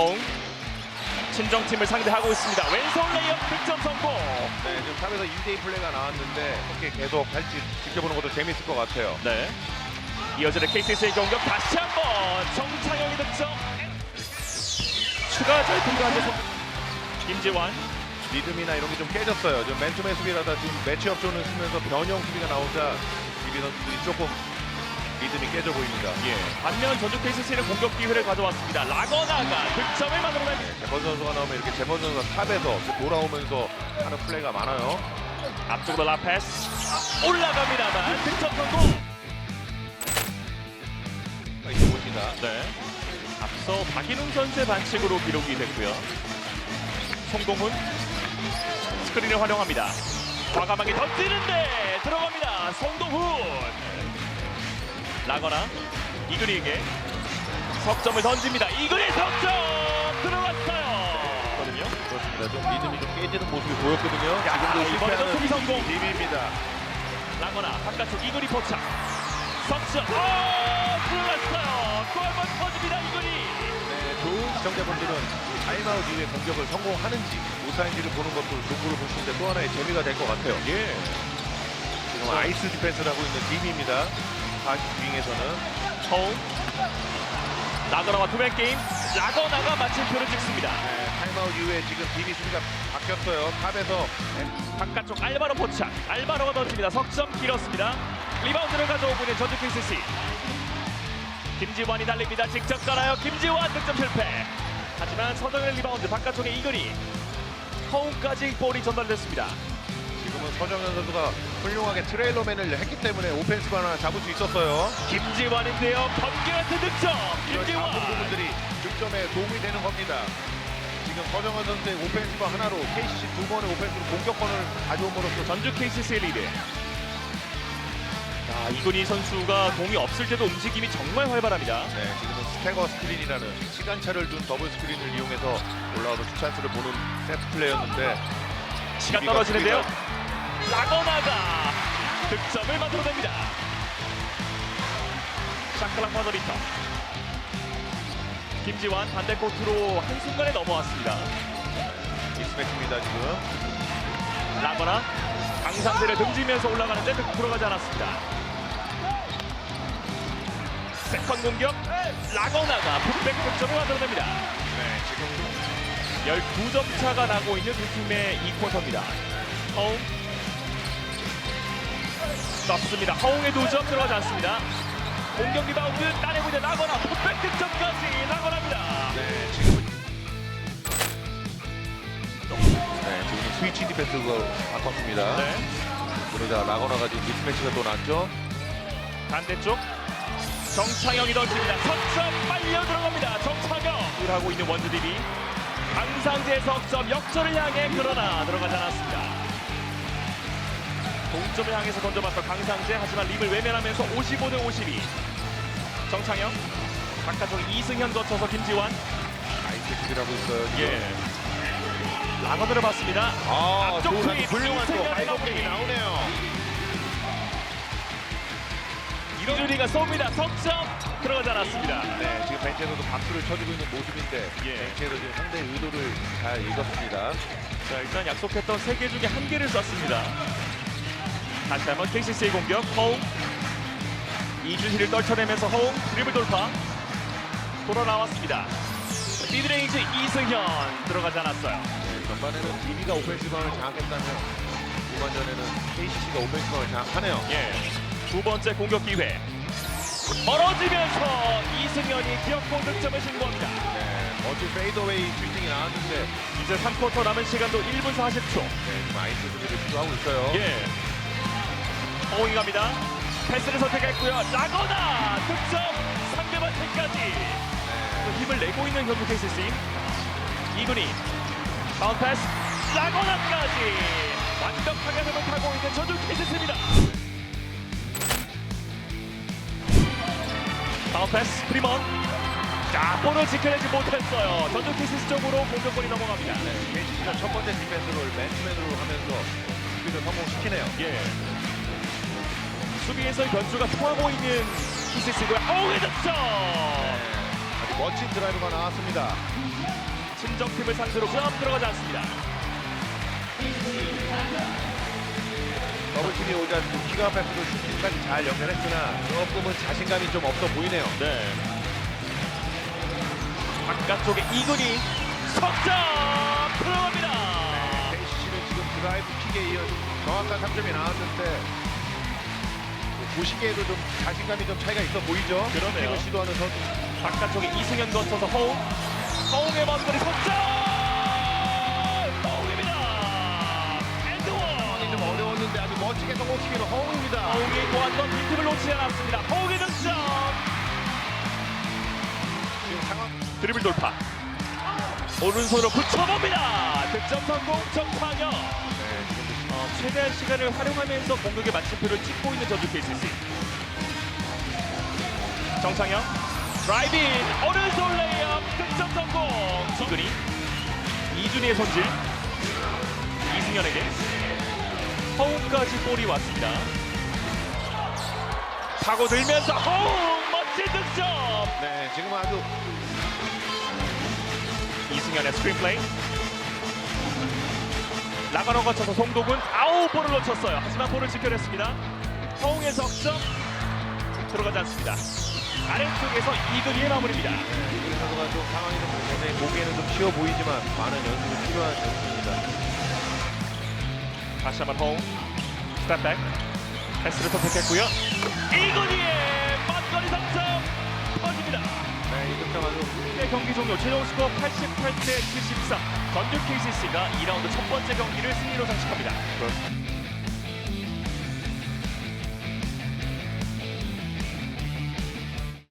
허웅 친정팀을 상대하고 있습니다. 왼손 레이업 득점 성공. 네, 지금 탑에서 2대2 플레이가 나왔는데 어떻게 계속 할지 지켜보는 것도 재밌을 것 같아요. 네. 이어지는 KCS의 공격 다시 한번 정창영이 득점. 추가 절팀까지 성... 김지환 리듬이나 이런 게 좀 깨졌어요. 좀 맨투맨 수비라다 지금 매치업 존을 쓰면서 변형 수비가 나오자 선수들이 조금 리듬이 깨져 보입니다. 예. 반면 전주 KCC는 공격 기회를 가져왔습니다. 라거나가 득점을 만들어냅니다. 네, 제번 선수가 나오면 이렇게 제번 선수가 탑에서 돌아오면서 하는 플레이가 많아요. 앞쪽으로 라페스 올라갑니다만 득점 성공. 이렇게 보입니다. 네. 앞서 박인웅 선수의 반칙으로 기록이 됐고요. 송동훈 스크린을 활용합니다. 과감하게 던지는데 들어갑니다. 송동훈 라거나 이근희에게 석점을 던집니다. 이근희 석점 들어갔어요. 거든요. 그렇습니다. 좀 리듬이 좀 깨지는 모습이 보였거든요. 야, 지금도 이번에도 수비 성공. DB입니다. 라거나 바깥쪽 이근희 포착 석점 어 들어갔어요. 또 한 번 터집니다. 이근희. 네, 좋은 시청자분들은 타임아웃 이후에 공격을 성공하는지 못하는지를 보는 것도 농구를 보시는데 또 하나의 재미가 될 것 같아요. 예. 지금 아이스 디펜스를 하고 있는 DB입니다. 윙에서는 허웅 라거나와 투맨 게임. 라거나가 마침표를 찍습니다. 네, 타임아웃 이후에 지금 DB 수비가 바뀌었어요. 탑에서. 바깥쪽 알바로 포착. 알바로가 던집니다. 석점 길었습니다. 리바운드를 가져오고 있는 전주 KCC 김지환이 달립니다. 직접 가나요. 김지환 득점 실패. 하지만 서정현 리바운드 바깥쪽에 이글이 허웅까지 볼이 전달됐습니다 서정현 선수가 훌륭하게 트레일러맨을 했기 때문에 오펜스가 하나 잡을 수 있었어요. 김지환인데요 같은 득점 이런 김지환 부분들이 득점에 도움이 되는 겁니다. 지금 서정현 선수의 오펜스가 하나로 KCC 두 번의 오펜스로 공격권을 가져옴으로써 전주 KCC의 리드. 자, 이근희 선수가 공이 없을 때도 움직임이 정말 활발합니다. 네, 지금은 스태거 스크린이라는 시간차를 둔 더블 스크린을 이용해서 올라와서 추찬스를 보는 세트 플레이였는데 시간 떨어지는데요. 라거나가 득점을 만들어냅니다. 샤클락 파더리터. 김지환 반대 코트로 한순간에 넘어왔습니다. 미스매치입니다 지금. 라거나 강상대를 등지면서 올라가는데 득 들어가지 않았습니다. 세컨 공격 라거나가 풋백 득점을 만들어냅니다. 네, 지금 12점 차가 나고 있는 두 팀의 2쿼터입니다. 허웅 떴습니다. 허웅의 두점 들어가지 않습니다. 공격 리바운드 따내고 있는 라거나 풋백 득점까지 라거나입니다. 네, 지금은 네, 지금 스위치 디펜스가 바꿨습니다. 네. 그러자 라거나가 지금 미스매치가 또 났죠. 반대쪽 정창영이 던집니다. 석점 빨려 들어갑니다. 정창영 을 하고 있는 원주 DB 강상재 석점 역전을 향해 그러나 들어가지 않았습니다. 동점을 향해서 던져봤던 강상재 하지만 림을 외면하면서 55 대 52 정창영 바깥쪽 이승현 거쳐서 김지환 수비라고 있어요. 지금. 예 라거드를 봤습니다. 아, 앞쪽 좋은 투입, 훌륭한 또 이승현의 하이버킹이 마무리. 나오네요. 이준이가 쏩니다. 석점 들어가지 않았습니다. 네, 지금 벤치에서도 박수를 쳐주고 있는 모습인데 예. 벤치에서 지금 상대의 의도를 잘 읽었습니다. 자 일단 약속했던 세 개 중에 한 개를 썼습니다. 다시 한번 KCC의 공격 허웅 이준희를 떨쳐내면서 허웅 드리블 돌파 돌아 나왔습니다. 미드레인지 이승현 들어가지 않았어요. 네, 전반에는 DB가 오펜시방을 장악했다면 후반전에는 KCC가 오펜시방을 장악하네요. 예. 두 번째 공격 기회 멀어지면서 이승현이 기억공 득점을 신고합니다. 네, 멋진 페이더웨이 슈팅이 나왔는데 이제 3쿼터 남은 시간도 1분 40초. 네, 지금 아이스 수비를 시도하고 있어요. 예. 허웅이 갑니다. 패스를 선택했고요. 라거나 득점 상대방 팀까지 또 힘을 내고 있는 경기 KCC 이군이 다운 패스 라거나까지 완벽하게 회복하고 있는 전주 KCC입니다. 다운 패스 프리먼 자 볼을 지켜내지 못했어요. 전주 KCC 쪽으로 공격권이 넘어갑니다. 네, KCC가 첫 번째 디펜스를 맨투맨으로 하면서 수비를 성공시키네요. 예. 수비에서 변수가 통하고 있는 KCC고요. 어우 득점. 아주 멋진 드라이브가 나왔습니다. 친정팀을 상대로 그럼 들어가지 않습니다. 더블팀이 오자 좀 키가 패스로 슈팅까지 잘 연결했으나 조금은 자신감이 좀 없어 보이네요. 네. 바깥쪽에 이근이 석점 들어갑니다. KCC는 지금 드라이브 킥에 이어 정확한 3점이 나왔는데 뭐 보시기에도 좀 자신감이 좀 차이가 있어 보이죠? 그러네요. 킥을 시도하는 선수. 바깥쪽에 이승현 거쳐서 허웅. 허웅의 먼거리 석점. 허웅입니다. 상황이 좀 엔드원. 어려웠는데 아주 멋지게 성공시키는 허웅입니다. 허웅이 또한번 빈틈을 놓치지 않았습니다. 허웅의 득점. 지금 상황 드리블 돌파. 오른손으로 붙여봅니다. 득점 성공 정창현. 최대한 시간을 활용하면서 공격의 마침표를 찍고 있는 저주 KCC. 정창영 드라이빙 오른손 레이업 득점 성공. 이근이 이준희의 손질 이승현에게 허웅까지 볼이 왔습니다. 파고들면서 허웅 멋진 득점. 네, 지금 아주 이승현의 스크린 플레이. 라가노 거쳐서 송도군 아우 볼을 놓쳤어요. 하지만 볼을 지켜냈습니다. 허웅의 석점 들어가지 않습니다. 아래쪽에서 이근희의 마무리입니다. 이글 선수가 좀 상황이 좀 굉장히 보기에는 좀 쉬워 보이지만 많은 연습이 필요한 선수입니다. 다시 한번 허웅 스탑백 패스를 선택했고요. 이근희의 맞거리 석점 터집니다. 네, 이 득점 아주 네, 경기 종료 최종 스코어 88대 74 전주 KCC가 2라운드 첫 번째 경기를 승리로 장식합니다.